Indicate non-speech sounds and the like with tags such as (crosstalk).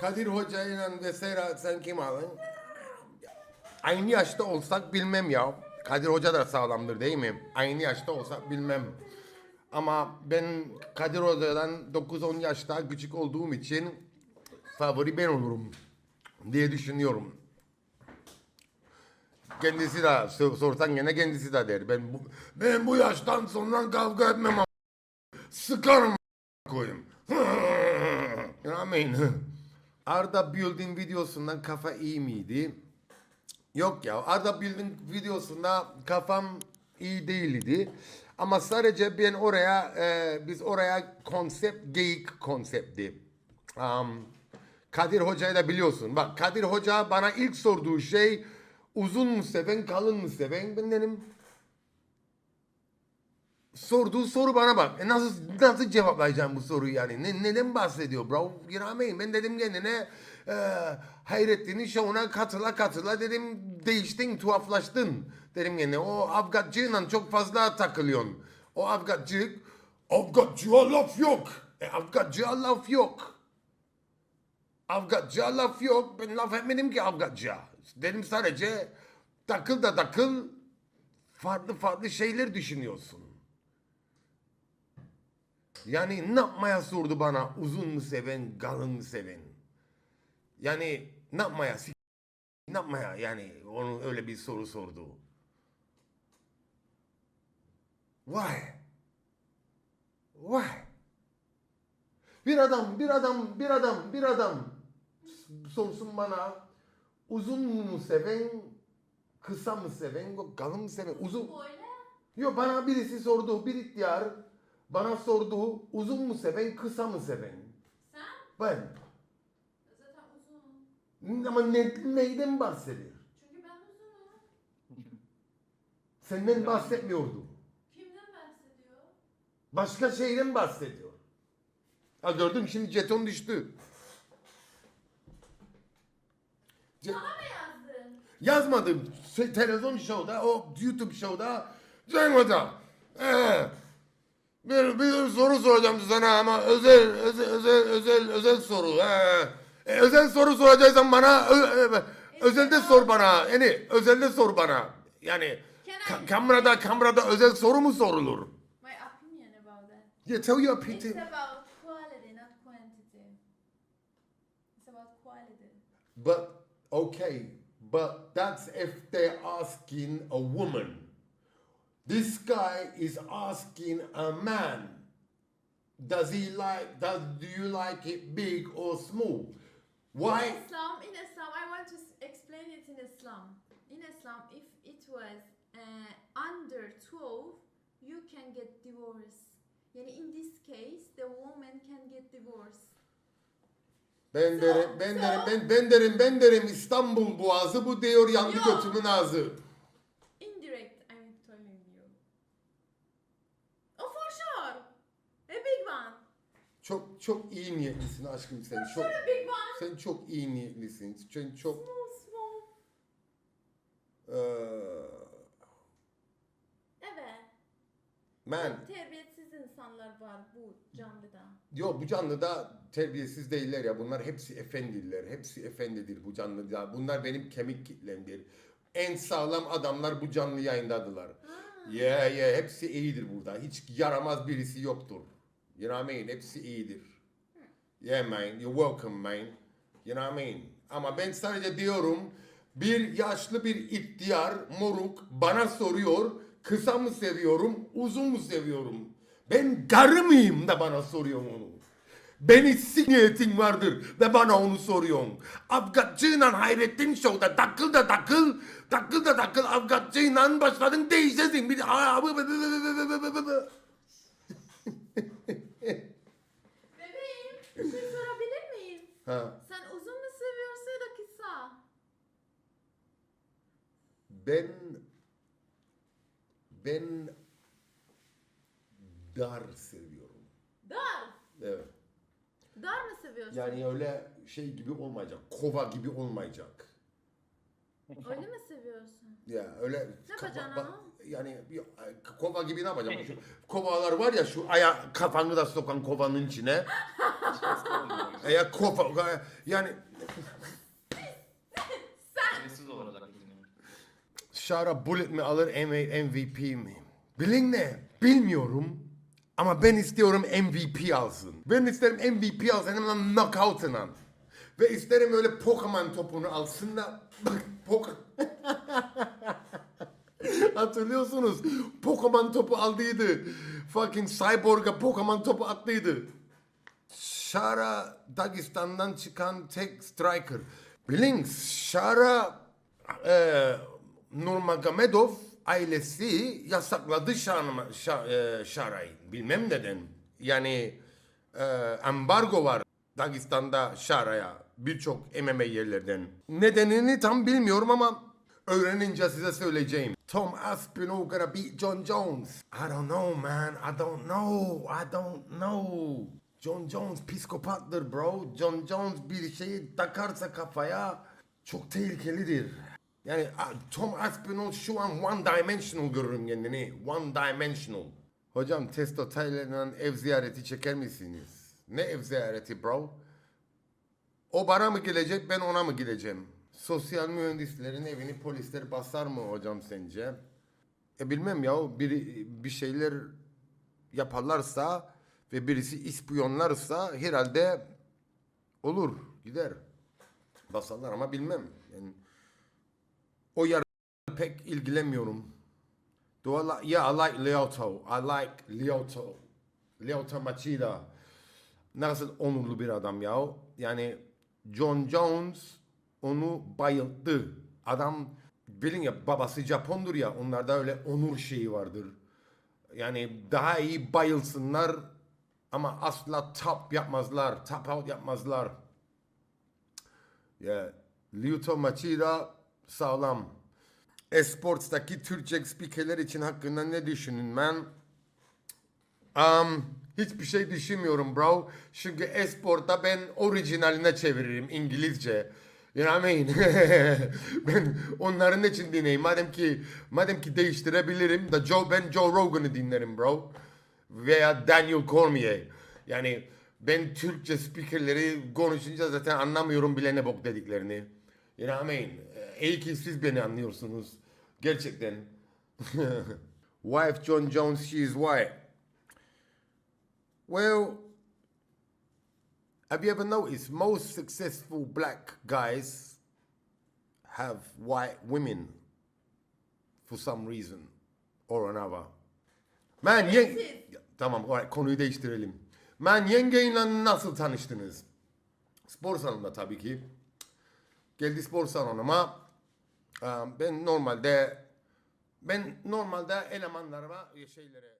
Kadir Hoca ile vesaire sen kim aldın? Aynı yaşta olsak bilmem ya. Kadir Hoca da sağlamdır değil mi? Aynı yaşta olsak bilmem. Ama ben Kadir Hoca'dan 9-10 yaşta küçük olduğum için favori ben olurum diye düşünüyorum. Kendisi de sor- sorsan gene kendisi de der. Ben bu, ben bu yaştan sonra kavga etmem sıkarım koyayım. (laughs) you know what I mean? Arda Building videosundan kafa iyi miydi? Yok ya Arda Building videosunda kafam iyi değildi. Ama sadece ben oraya e, biz oraya konsept geyik konsepti. Um, Kadir Hoca'yı da biliyorsun. Bak Kadir Hoca bana ilk sorduğu şey uzun mu seven kalın mı seven? Ben dedim sorduğu soru bana bak. E nasıl nasıl cevaplayacağım bu soruyu yani? Ne, neden bahsediyor bro? Mean? Ben dedim kendine e, Hayrettin'in şovuna katıla katıla dedim değiştin, tuhaflaştın. Dedim kendine o Afgatçıyla çok fazla takılıyorsun. O Afgatçı, Afgatçıya laf yok. E, Afgatçıya laf yok. Afgatça laf yok. Ben laf etmedim ki Afgatça. Dedim sadece takıl da takıl farklı farklı şeyler düşünüyorsun. Yani ne yapmaya sordu bana uzun mu seven, kalın mı seven? Yani ne yapmaya, ne yapmaya yani onun öyle bir soru sordu. Why? Why? Bir adam, bir adam, bir adam, bir adam sorsun bana uzun mu seven, kısa mı seven, kalın mı seven? Uzun. Yok bana birisi sordu, bir ihtiyar bana sordu uzun mu seven, kısa mı seven? Sen Ben. zaten uzun. Ama ne, neyden bahsediyor? Çünkü ben uzunum. (laughs) Senden bahsetmiyordu. Kimden bahsediyor? Başka şeyden bahsediyor. Ha gördün mü? şimdi jeton düştü. Ce- Bana mı yazdın? Yazmadım. Se- televizyon şovda, o YouTube şovda. Cenk Hoca. Ee, bir, bir soru soracağım sana ama özel özel özel özel, özel soru. Ee, e, özel soru soracaksan bana ö, ö, özelde sor bana. Yani özelde sor bana. Yani ka- kamerada kamerada özel soru mu sorulur? My opinion about that. Yeah, tell your It's opinion. about quality, not quantity. It's about quality. But okay, but that's if they're asking a woman. This guy is asking a man. Does he like? Does do you like it big or small? Why? In Islam, in Islam, I want to explain it in Islam. In Islam, if it was uh, under 12, you can get divorced. Yani in this case, the woman can get divorced. Ben So- derim, ben so- derim, ben, ben derim, ben derim İstanbul Boğazı bu diyor yandı götümün ağzı. Indirect, I'm telling you. Oh, for sure. A big one. Çok çok iyi niyetlisin aşkım sen. Çok big sen çok iyi niyetlisin. Sen çok Small, small. eee Evet. Çok terbiyesiz insanlar var bu canlıda. Yo bu canlıda terbiyesiz değiller ya. Bunlar hepsi efendiler. Hepsi efendidir bu canlıda. Bunlar benim kemik kitlemdir. En sağlam adamlar bu canlı yayındadılar. Yeah yeah hepsi iyidir burada. Hiç yaramaz birisi yoktur. You know what I mean? Hepsi iyidir. Yeah man, you're welcome man. You know what I mean? Ama ben sadece diyorum bir yaşlı bir ihtiyar moruk bana soruyor kısa mı seviyorum uzun mu seviyorum? Ben karı mıyım da bana soruyorsun onu? Beni niyetin vardır ve bana onu soruyorsun. Afgatçıyla Hayrettin Show'da takıl da takıl, takıl da takıl Afgatçıyla başladın değişesin. Bir de Bebeğim, bir şey sorabilir miyim? Ha, Sen uzun mu seviyorsun ya da kısa? ben ben dar seviyorum. Dar. Evet. Dar mı seviyorsun? Yani öyle şey gibi olmayacak. Kova gibi olmayacak. Öyle mi seviyorsun? Ya öyle Ne yapacaksın ama? yani bir- kova gibi ne yapacağım? Şu kovalar var ya şu aya kafanı da sokan kovanın içine. (laughs) Ya kova yani Sessiz olarak dinliyorum. Şara Bullet mi alır M- MVP mi? Bilin ne? Bilmiyorum. Ama ben istiyorum MVP alsın. Ben isterim MVP alsın hemen knockout'ına. Ve isterim öyle Pokemon topunu alsın da bak Pok (laughs) Hatırlıyorsunuz. Pokemon topu aldıydı. Fucking Cyborg'a Pokemon topu attıydı. Şara Dagestan'dan çıkan tek striker. Bilin Şara e, Nurmagomedov ailesi yasakladı Şara, Şa, e, Şara'yı. Bilmem neden. Yani e, ambargo var Dagestan'da Şara'ya birçok MMA yerlerden. Nedenini tam bilmiyorum ama öğrenince size söyleyeceğim. Tom Aspinall gonna beat John Jones. I don't know man. I don't know. I don't know. John Jones psikopattır bro. John Jones bir şeyi takarsa kafaya çok tehlikelidir. Yani Tom Aspinall şu an one dimensional görürüm kendini. One dimensional. Hocam Testo Taylan'ın ev ziyareti çeker misiniz? Ne ev ziyareti bro? O bana mı gelecek ben ona mı gideceğim? Sosyal mühendislerin evini polisler basar mı hocam sence? E bilmem ya biri bir şeyler yaparlarsa ve birisi ispiyonlarsa herhalde olur gider. Basarlar ama bilmem. Yani o yer pek ilgilenmiyorum. Do I like, yeah I like Lyoto. I like Lyoto. Lyoto Machida. Nasıl onurlu bir adam ya. Yani John Jones onu bayılttı. Adam bilin ya babası Japondur ya onlarda öyle onur şeyi vardır. Yani daha iyi bayılsınlar ama asla top yapmazlar. Top out yapmazlar. Ya Lyoto Machida sağlam. Esports'taki Türkçe spikerler için hakkında ne düşünün ben? Um, hiçbir şey düşünmüyorum bro. Çünkü esporta ben orijinaline çeviririm İngilizce. You know what I mean? (laughs) ben onların için dinleyeyim. Madem ki madem ki değiştirebilirim da Joe ben Joe Rogan'ı dinlerim bro. Veya Daniel Cormier. Yani ben Türkçe spikerleri konuşunca zaten anlamıyorum bile ne bok dediklerini. You know what I mean? İyi ki siz beni anlıyorsunuz. Gerçekten. (laughs) Wife John Jones, she is white. Well, have you ever noticed most successful black guys have white women for some reason or another? Man, yeng... Tamam, konuyu değiştirelim. Man, yengeyle nasıl tanıştınız? Spor salonunda tabii ki. Geldi spor salonuma. Aa, Ben normalde ben normalde elemanlarıma şeylere